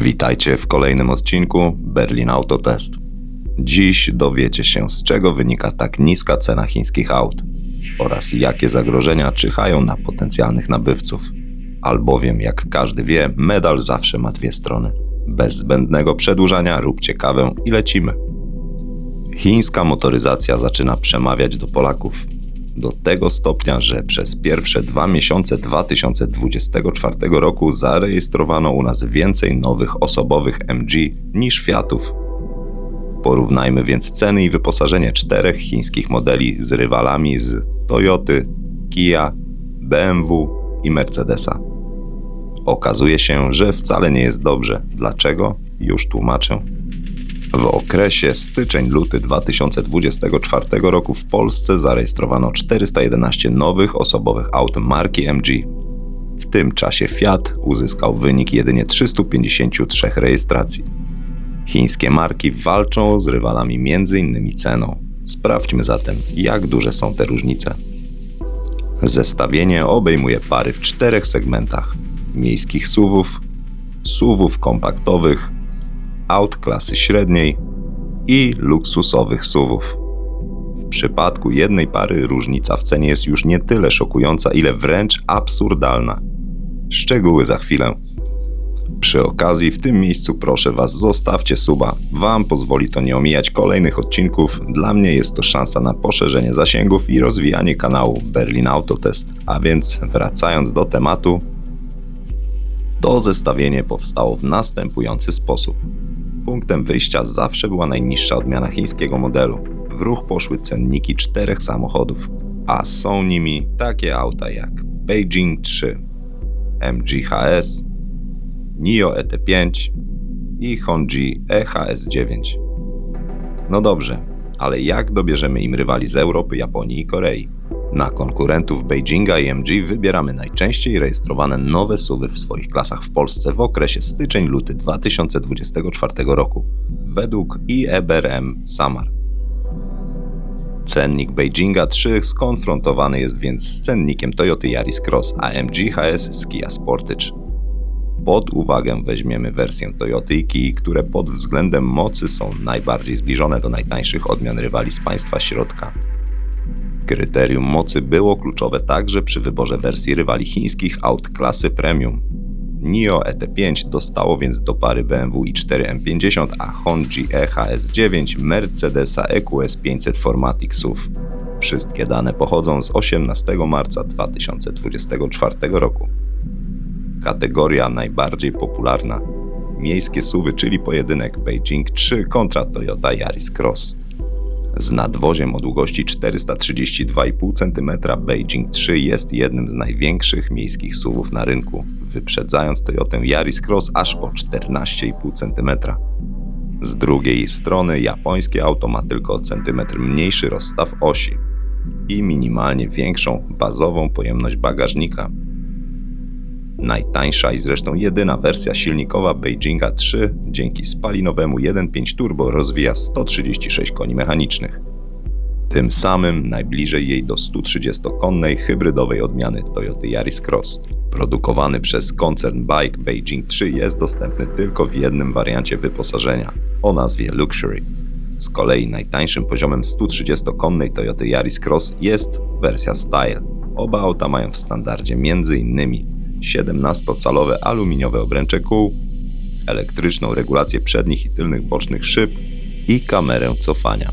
Witajcie w kolejnym odcinku Berlin Autotest. Dziś dowiecie się, z czego wynika tak niska cena chińskich aut oraz jakie zagrożenia czyhają na potencjalnych nabywców. Albowiem, jak każdy wie, medal zawsze ma dwie strony. Bez zbędnego przedłużania róbcie kawę i lecimy. Chińska motoryzacja zaczyna przemawiać do Polaków. Do tego stopnia, że przez pierwsze dwa miesiące 2024 roku zarejestrowano u nas więcej nowych osobowych MG niż Fiatów. Porównajmy więc ceny i wyposażenie czterech chińskich modeli z rywalami z Toyoty, Kia, BMW i Mercedesa. Okazuje się, że wcale nie jest dobrze. Dlaczego? Już tłumaczę. W okresie styczeń-luty 2024 roku w Polsce zarejestrowano 411 nowych osobowych aut marki MG. W tym czasie Fiat uzyskał wynik jedynie 353 rejestracji. Chińskie marki walczą z rywalami m.in. ceną. Sprawdźmy zatem, jak duże są te różnice. Zestawienie obejmuje pary w czterech segmentach: miejskich SUVów, SUVów kompaktowych, aut klasy średniej i luksusowych SUVów. W przypadku jednej pary różnica w cenie jest już nie tyle szokująca, ile wręcz absurdalna. Szczegóły za chwilę. Przy okazji w tym miejscu proszę Was zostawcie suba. Wam pozwoli to nie omijać kolejnych odcinków. Dla mnie jest to szansa na poszerzenie zasięgów i rozwijanie kanału Berlin Autotest. A więc wracając do tematu, to zestawienie powstało w następujący sposób. Punktem wyjścia zawsze była najniższa odmiana chińskiego modelu. W ruch poszły cenniki czterech samochodów, a są nimi takie auta jak Beijing 3, MG-HS, NIO ET5 i Honji EHS9. No dobrze, ale jak dobierzemy im rywali z Europy, Japonii i Korei? Na konkurentów Beijinga i MG wybieramy najczęściej rejestrowane nowe suwy w swoich klasach w Polsce w okresie styczeń-luty 2024 roku, według IEBRM Samar. Cennik Beijinga 3 skonfrontowany jest więc z cennikiem Toyota Yaris Cross AMG HS z Kia Sportage. Pod uwagę weźmiemy wersję Toyoty i które pod względem mocy są najbardziej zbliżone do najtańszych odmian rywali z państwa środka. Kryterium mocy było kluczowe także przy wyborze wersji rywali chińskich aut klasy premium. NIO ET5 dostało więc do pary BMW i4 M50, a Honji EHS9 Mercedesa EQS 500 Formatic SUV. Wszystkie dane pochodzą z 18 marca 2024 roku. Kategoria najbardziej popularna miejskie suwy, czyli pojedynek Beijing 3 kontra Toyota Yaris Cross. Z nadwoziem o długości 432,5 cm Beijing 3 jest jednym z największych miejskich SUVów na rynku, wyprzedzając Toyotę Yaris Cross aż o 14,5 cm. Z drugiej strony japońskie auto ma tylko centymetr mniejszy rozstaw osi i minimalnie większą bazową pojemność bagażnika. Najtańsza i zresztą jedyna wersja silnikowa Beijinga 3 dzięki spalinowemu 1.5 turbo rozwija 136 koni mechanicznych. Tym samym najbliżej jej do 130-konnej hybrydowej odmiany Toyota Yaris Cross. Produkowany przez koncern Bike Beijing 3 jest dostępny tylko w jednym wariancie wyposażenia o nazwie Luxury. Z kolei najtańszym poziomem 130-konnej Toyota Yaris Cross jest wersja Style. Oba auta mają w standardzie m.in. 17-calowe aluminiowe obręcze kół, elektryczną regulację przednich i tylnych bocznych szyb i kamerę cofania.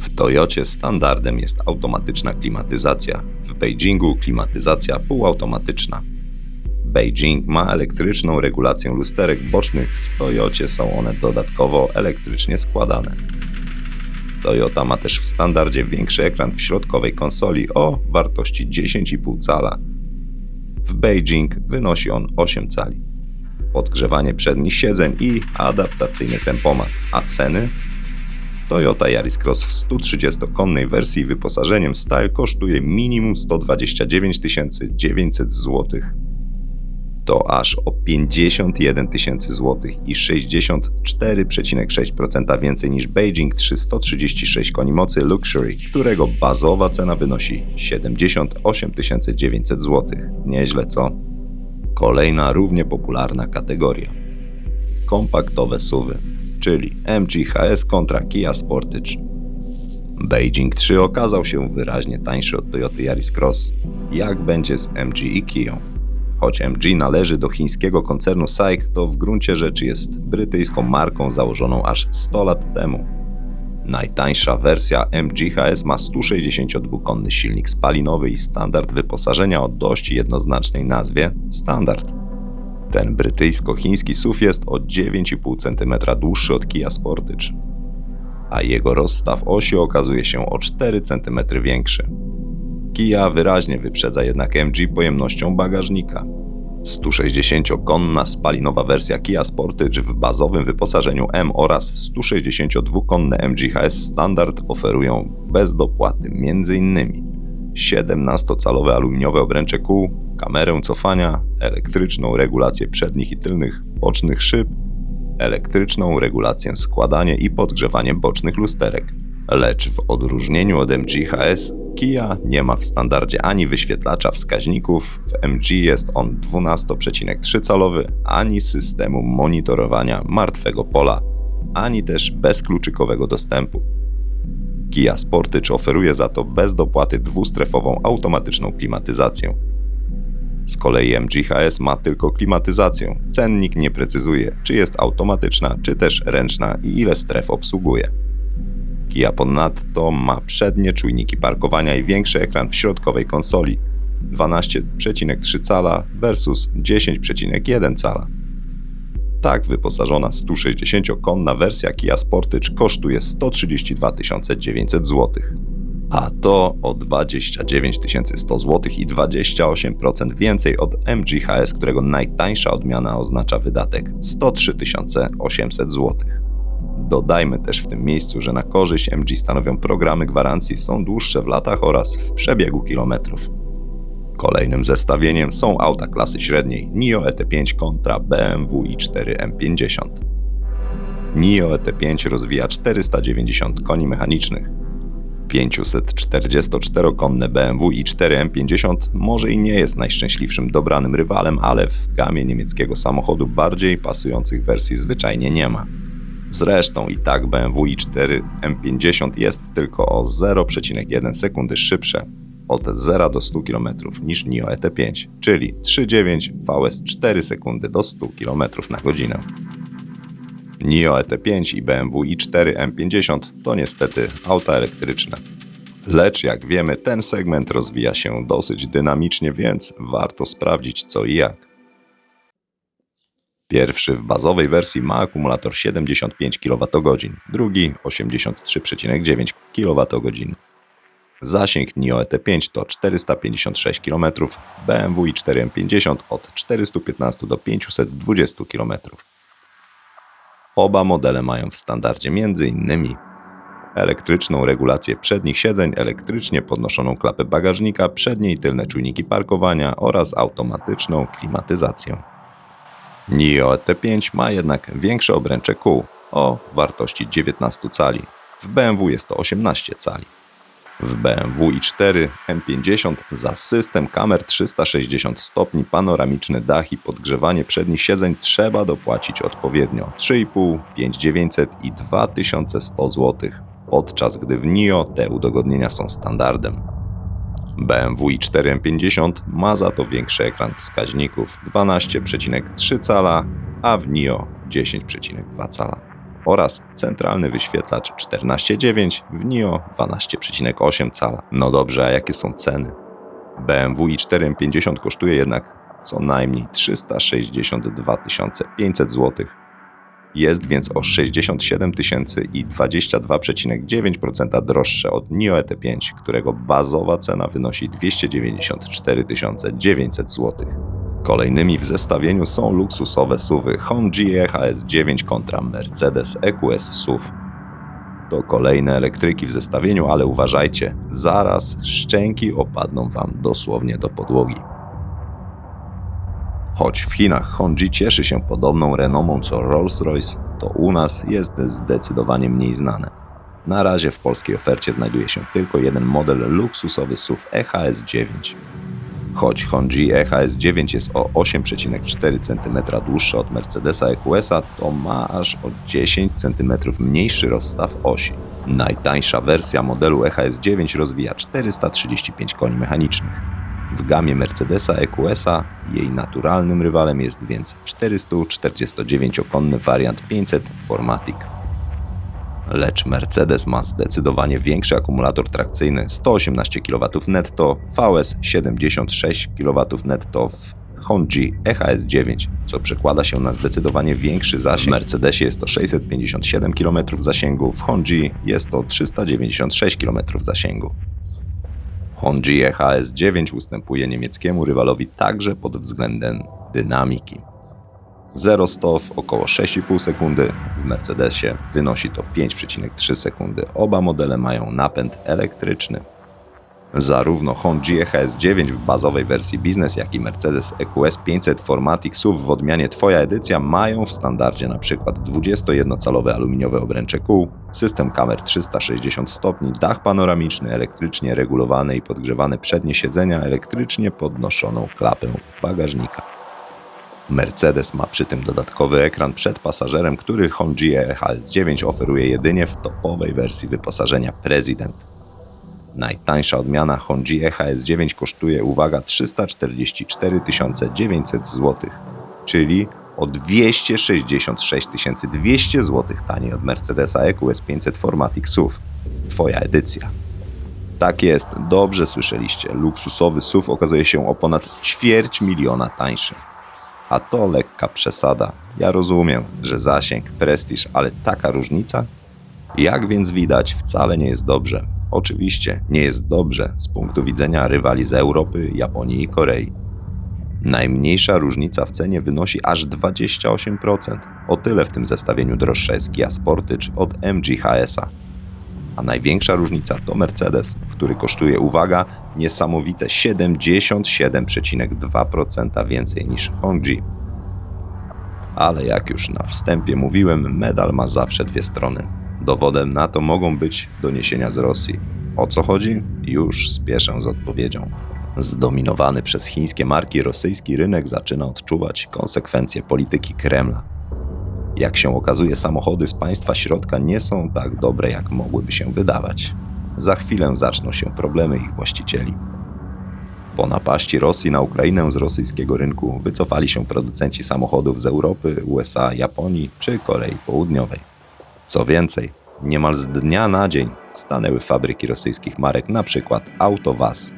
W Toyocie standardem jest automatyczna klimatyzacja, w Beijingu klimatyzacja półautomatyczna. Beijing ma elektryczną regulację lusterek bocznych, w Toyocie są one dodatkowo elektrycznie składane. Toyota ma też w standardzie większy ekran w środkowej konsoli o wartości 10,5 cala w Beijing wynosi on 8 cali. Podgrzewanie przednich siedzeń i adaptacyjny tempomat, a ceny? Toyota Yaris Cross w 130-konnej wersji wyposażeniem Style kosztuje minimum 129 900 zł. To aż o 51 tysięcy złotych i 64,6% więcej niż Beijing 336 koni mocy Luxury, którego bazowa cena wynosi 78 900 zł. Nieźle co? Kolejna równie popularna kategoria. kompaktowe suwy, czyli MG HS kontra Kia Sportage. Beijing 3 okazał się wyraźnie tańszy od Toyota Yaris Cross. Jak będzie z MG i Kią? Choć MG należy do chińskiego koncernu SAIC, to w gruncie rzeczy jest brytyjską marką założoną aż 100 lat temu. Najtańsza wersja MG-HS ma 162-konny silnik spalinowy i standard wyposażenia o dość jednoznacznej nazwie Standard. Ten brytyjsko-chiński SUV jest o 9,5 cm dłuższy od Kia Sportage, a jego rozstaw osi okazuje się o 4 cm większy. Kia wyraźnie wyprzedza jednak MG pojemnością bagażnika. 160-konna spalinowa wersja Kia Sportage w bazowym wyposażeniu M oraz 162-konne MG HS Standard oferują bez dopłaty m.in. 17-calowe aluminiowe obręcze kół, kamerę cofania, elektryczną regulację przednich i tylnych bocznych szyb, elektryczną regulację składania i podgrzewanie bocznych lusterek. Lecz w odróżnieniu od MG HS, Kia nie ma w standardzie ani wyświetlacza wskaźników, w MG jest on 12,3 calowy, ani systemu monitorowania martwego pola, ani też bezkluczykowego dostępu. Kia Sportage oferuje za to bez dopłaty dwustrefową automatyczną klimatyzację. Z kolei MG HS ma tylko klimatyzację. Cennik nie precyzuje, czy jest automatyczna, czy też ręczna i ile stref obsługuje. Kia ponadto ma przednie czujniki parkowania i większy ekran w środkowej konsoli 12,3 cala versus 10,1 cala. Tak wyposażona 160-konna wersja Kia Sportage kosztuje 132 900 zł. A to o 29 100 zł i 28% więcej od MG HS, którego najtańsza odmiana oznacza wydatek 103 800 zł. Dodajmy też w tym miejscu, że na korzyść MG stanowią programy gwarancji są dłuższe w latach oraz w przebiegu kilometrów. Kolejnym zestawieniem są auta klasy średniej NIO ET5 kontra BMW i4 M50. NIO ET5 rozwija 490 koni mechanicznych. 544-konne BMW i4 M50 może i nie jest najszczęśliwszym dobranym rywalem, ale w gamie niemieckiego samochodu bardziej pasujących wersji zwyczajnie nie ma. Zresztą i tak BMW i4 M50 jest tylko o 0,1 sekundy szybsze od 0 do 100 km niż NIO ET5, czyli 3,9 VS 4 sekundy do 100 km na godzinę. NIO ET5 i BMW i4 M50 to niestety auta elektryczne. Lecz jak wiemy, ten segment rozwija się dosyć dynamicznie, więc warto sprawdzić co i jak. Pierwszy w bazowej wersji ma akumulator 75 kWh, drugi 83,9 kWh. Zasięg NIO ET5 to 456 km, BMW i4 M50 od 415 do 520 km. Oba modele mają w standardzie m.in. elektryczną regulację przednich siedzeń, elektrycznie podnoszoną klapę bagażnika, przednie i tylne czujniki parkowania oraz automatyczną klimatyzację. NIO ET5 ma jednak większe obręcze kół o wartości 19 cali. W BMW jest to 18 cali. W BMW i4 M50 za system kamer 360 stopni, panoramiczny dach i podgrzewanie przednich siedzeń trzeba dopłacić odpowiednio 3,5, 5900 i 2100 zł, podczas gdy w NIO te udogodnienia są standardem. BMW i4 M50 ma za to większy ekran wskaźników 12,3 cala, a w NIO 10,2 cala oraz centralny wyświetlacz 14,9 w NIO 12,8 cala. No dobrze, a jakie są ceny? BMW i4 M50 kosztuje jednak co najmniej 362 500 zł. Jest więc o 67 tysięcy i 22,9% droższe od NIO ET5, którego bazowa cena wynosi 294 900 zł. Kolejnymi w zestawieniu są luksusowe SUVy Honda HS9 kontra Mercedes EQS SUV. To kolejne elektryki w zestawieniu, ale uważajcie, zaraz szczęki opadną Wam dosłownie do podłogi. Choć w Chinach Honda cieszy się podobną renomą co Rolls-Royce, to u nas jest zdecydowanie mniej znane. Na razie w polskiej ofercie znajduje się tylko jeden model luksusowy SUV EHS9. Choć Honji EHS 9 jest o 8,4 cm dłuższy od Mercedesa EQS-a, to ma aż o 10 cm mniejszy rozstaw osi. Najtańsza wersja modelu EHS 9 rozwija 435 koni mechanicznych. W gamie Mercedesa EQS-a jej naturalnym rywalem jest więc 449-konny wariant 500 Formatic. Lecz Mercedes ma zdecydowanie większy akumulator trakcyjny 118 kW netto, VS 76 kW netto w Honji EHS 9, co przekłada się na zdecydowanie większy zasięg. W Mercedesie jest to 657 km zasięgu, w Honji jest to 396 km zasięgu. Honji EHS 9 ustępuje niemieckiemu rywalowi także pod względem dynamiki. 0-100 w około 6,5 sekundy, w Mercedesie wynosi to 5,3 sekundy. Oba modele mają napęd elektryczny. Zarówno Honda EHS 9 w bazowej wersji Business, jak i Mercedes EQS 500 Formatic SUV w odmianie Twoja edycja mają w standardzie np. 21-calowe aluminiowe obręcze kół, system kamer 360 stopni, dach panoramiczny, elektrycznie regulowane i podgrzewane przednie siedzenia, elektrycznie podnoszoną klapę bagażnika. Mercedes ma przy tym dodatkowy ekran przed pasażerem, który Honda EHS 9 oferuje jedynie w topowej wersji wyposażenia President. Najtańsza odmiana Honda EHS 9 kosztuje, uwaga, 344 900 zł, czyli o 266 200 zł taniej od Mercedesa EQS 500 Formatic SUV. Twoja edycja. Tak jest, dobrze słyszeliście. Luksusowy SUV okazuje się o ponad ćwierć miliona tańszy. A to lekka przesada. Ja rozumiem, że zasięg, prestiż, ale taka różnica? Jak więc widać, wcale nie jest dobrze. Oczywiście nie jest dobrze z punktu widzenia rywali z Europy, Japonii i Korei. Najmniejsza różnica w cenie wynosi aż 28%. O tyle w tym zestawieniu droższa jest Kia Sportage od MG HS-a. A największa różnica to Mercedes, który kosztuje, uwaga, niesamowite 77,2% więcej niż Honda. Ale jak już na wstępie mówiłem, medal ma zawsze dwie strony. Dowodem na to mogą być doniesienia z Rosji. O co chodzi? Już spieszę z odpowiedzią. Zdominowany przez chińskie marki rosyjski rynek zaczyna odczuwać konsekwencje polityki Kremla. Jak się okazuje, samochody z państwa środka nie są tak dobre, jak mogłyby się wydawać. Za chwilę zaczną się problemy ich właścicieli. Po napaści Rosji na Ukrainę z rosyjskiego rynku wycofali się producenci samochodów z Europy, USA, Japonii czy Korei Południowej. Co więcej, niemal z dnia na dzień stanęły fabryki rosyjskich marek, np. AutoVAZ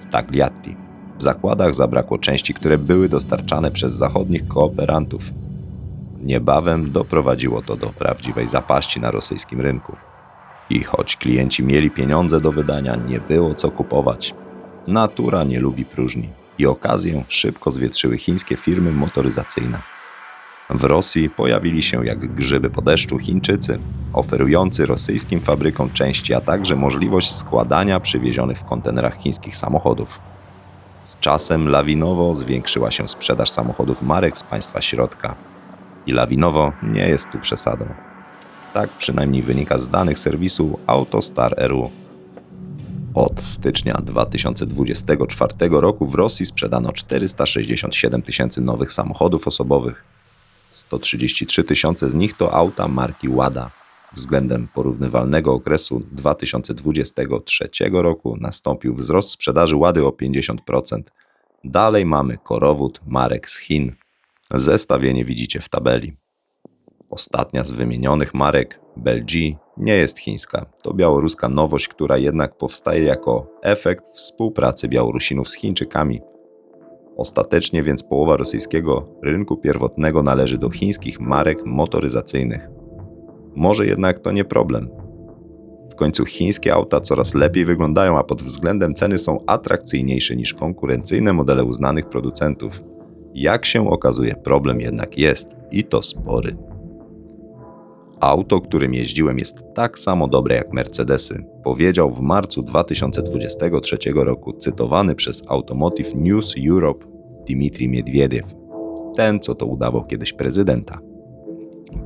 w Tagliatti. W zakładach zabrakło części, które były dostarczane przez zachodnich kooperantów. Niebawem doprowadziło to do prawdziwej zapaści na rosyjskim rynku. I choć klienci mieli pieniądze do wydania, nie było co kupować. Natura nie lubi próżni i okazję szybko zwietrzyły chińskie firmy motoryzacyjne. W Rosji pojawili się jak grzyby po deszczu Chińczycy, oferujący rosyjskim fabrykom części, a także możliwość składania przywiezionych w kontenerach chińskich samochodów. Z czasem lawinowo zwiększyła się sprzedaż samochodów marek z państwa środka. I lawinowo nie jest tu przesadą. Tak przynajmniej wynika z danych serwisu AutoStar.ru. Od stycznia 2024 roku w Rosji sprzedano 467 tysięcy nowych samochodów osobowych. 133 tysiące z nich to auta marki Łada. Względem porównywalnego okresu 2023 roku nastąpił wzrost sprzedaży Łady o 50%. Dalej mamy korowód marek z Chin. Zestawienie widzicie w tabeli. Ostatnia z wymienionych marek, Belgi, nie jest chińska. To białoruska nowość, która jednak powstaje jako efekt współpracy Białorusinów z Chińczykami. Ostatecznie więc połowa rosyjskiego rynku pierwotnego należy do chińskich marek motoryzacyjnych. Może jednak to nie problem. W końcu chińskie auta coraz lepiej wyglądają, a pod względem ceny są atrakcyjniejsze niż konkurencyjne modele uznanych producentów. Jak się okazuje, problem jednak jest i to spory. Auto, którym jeździłem, jest tak samo dobre jak Mercedesy, powiedział w marcu 2023 roku cytowany przez Automotive News Europe Dmitrij Miedwiediew, ten co to udawał kiedyś prezydenta.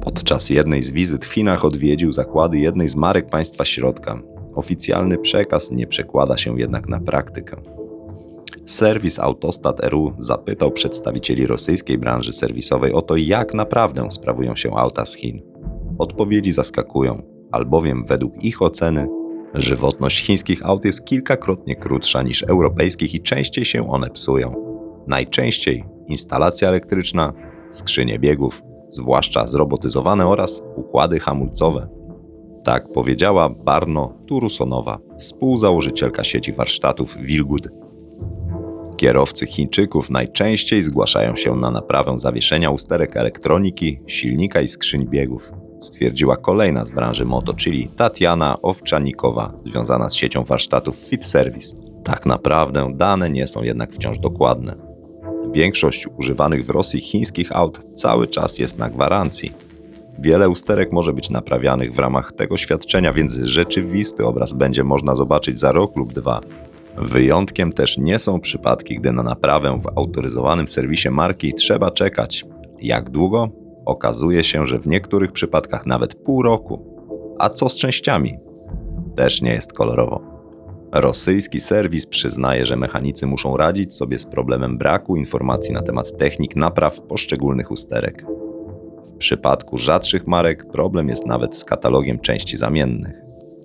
Podczas jednej z wizyt w Chinach odwiedził zakłady jednej z marek państwa środka. Oficjalny przekaz nie przekłada się jednak na praktykę. Serwis Autostat RU zapytał przedstawicieli rosyjskiej branży serwisowej o to, jak naprawdę sprawują się auta z Chin. Odpowiedzi zaskakują, albowiem według ich oceny żywotność chińskich aut jest kilkakrotnie krótsza niż europejskich i częściej się one psują. Najczęściej instalacja elektryczna, skrzynie biegów, zwłaszcza zrobotyzowane oraz układy hamulcowe. Tak powiedziała Barno Turusonowa, współzałożycielka sieci warsztatów Wilgud. Kierowcy Chińczyków najczęściej zgłaszają się na naprawę zawieszenia usterek elektroniki, silnika i skrzyń biegów, stwierdziła kolejna z branży moto, czyli Tatiana Owczanikowa, związana z siecią warsztatów Fit Service. Tak naprawdę dane nie są jednak wciąż dokładne. Większość używanych w Rosji chińskich aut cały czas jest na gwarancji. Wiele usterek może być naprawianych w ramach tego świadczenia, więc rzeczywisty obraz będzie można zobaczyć za rok lub dwa. Wyjątkiem też nie są przypadki, gdy na naprawę w autoryzowanym serwisie marki trzeba czekać. Jak długo? Okazuje się, że w niektórych przypadkach nawet pół roku. A co z częściami? Też nie jest kolorowo. Rosyjski serwis przyznaje, że mechanicy muszą radzić sobie z problemem braku informacji na temat technik napraw poszczególnych usterek. W przypadku rzadszych marek problem jest nawet z katalogiem części zamiennych.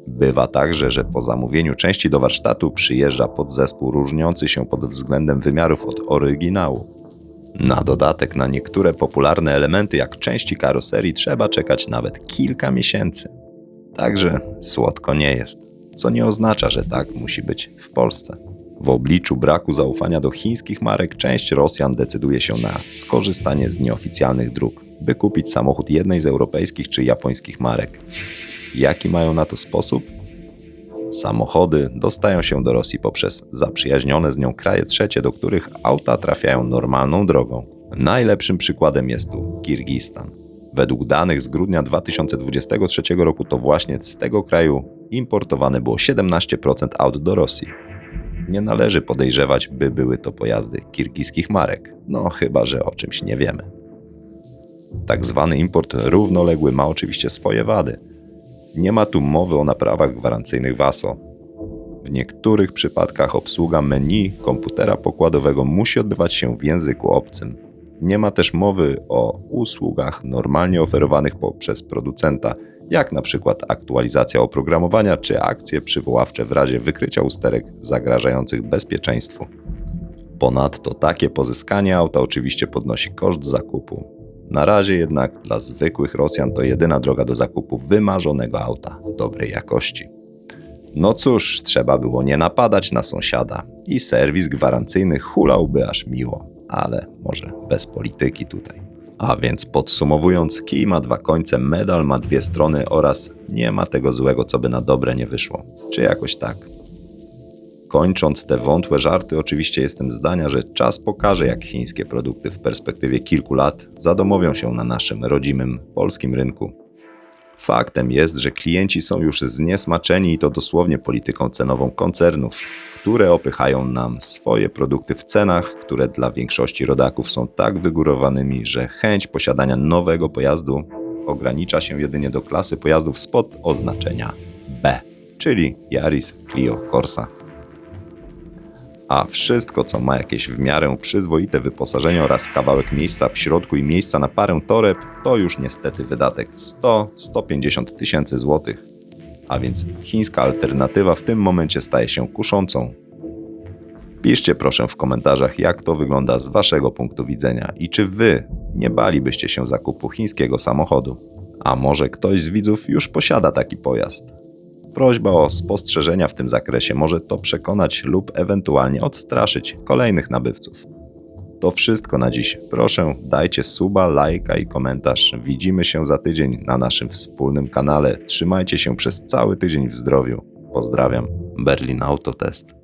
Bywa także, że po zamówieniu części do warsztatu przyjeżdża podzespół różniący się pod względem wymiarów od oryginału. Na dodatek na niektóre popularne elementy jak części karoserii trzeba czekać nawet kilka miesięcy. Także słodko nie jest, co nie oznacza, że tak musi być w Polsce. W obliczu braku zaufania do chińskich marek część Rosjan decyduje się na skorzystanie z nieoficjalnych dróg, by kupić samochód jednej z europejskich czy japońskich marek. Jaki mają na to sposób? Samochody dostają się do Rosji poprzez zaprzyjaźnione z nią kraje trzecie, do których auta trafiają normalną drogą. Najlepszym przykładem jest tu Kirgistan. Według danych z grudnia 2023 roku to właśnie z tego kraju importowane było 17% aut do Rosji. Nie należy podejrzewać, by były to pojazdy kirgiskich marek, no chyba że o czymś nie wiemy. Tak zwany import równoległy ma oczywiście swoje wady. Nie ma tu mowy o naprawach gwarancyjnych WASO. W niektórych przypadkach obsługa menu komputera pokładowego musi odbywać się w języku obcym. Nie ma też mowy o usługach normalnie oferowanych poprzez producenta, jak na przykład aktualizacja oprogramowania czy akcje przywoławcze w razie wykrycia usterek zagrażających bezpieczeństwu. Ponadto takie pozyskanie auta oczywiście podnosi koszt zakupu. Na razie jednak dla zwykłych Rosjan to jedyna droga do zakupu wymarzonego auta dobrej jakości. No cóż, trzeba było nie napadać na sąsiada i serwis gwarancyjny hulałby aż miło, ale może bez polityki tutaj. A więc podsumowując, kij ma dwa końce, medal ma dwie strony oraz nie ma tego złego, co by na dobre nie wyszło. Czy jakoś tak. Kończąc te wątłe żarty, oczywiście jestem zdania, że czas pokaże, jak chińskie produkty w perspektywie kilku lat zadomowią się na naszym rodzimym polskim rynku. Faktem jest, że klienci są już zniesmaczeni i to dosłownie polityką cenową koncernów, które opychają nam swoje produkty w cenach, które dla większości rodaków są tak wygórowanymi, że chęć posiadania nowego pojazdu ogranicza się jedynie do klasy pojazdów spod oznaczenia B, czyli Yaris, Clio, Corsa. A wszystko, co ma jakieś w miarę przyzwoite wyposażenie oraz kawałek miejsca w środku i miejsca na parę toreb, to już niestety wydatek 100-150 tysięcy złotych. A więc chińska alternatywa w tym momencie staje się kuszącą. Piszcie proszę w komentarzach, jak to wygląda z Waszego punktu widzenia i czy Wy nie balibyście się zakupu chińskiego samochodu. A może ktoś z widzów już posiada taki pojazd? Prośba o spostrzeżenia w tym zakresie może to przekonać lub ewentualnie odstraszyć kolejnych nabywców. To wszystko na dziś. Proszę, dajcie suba, lajka i komentarz. Widzimy się za tydzień na naszym wspólnym kanale. Trzymajcie się przez cały tydzień w zdrowiu. Pozdrawiam. Berlin Autotest.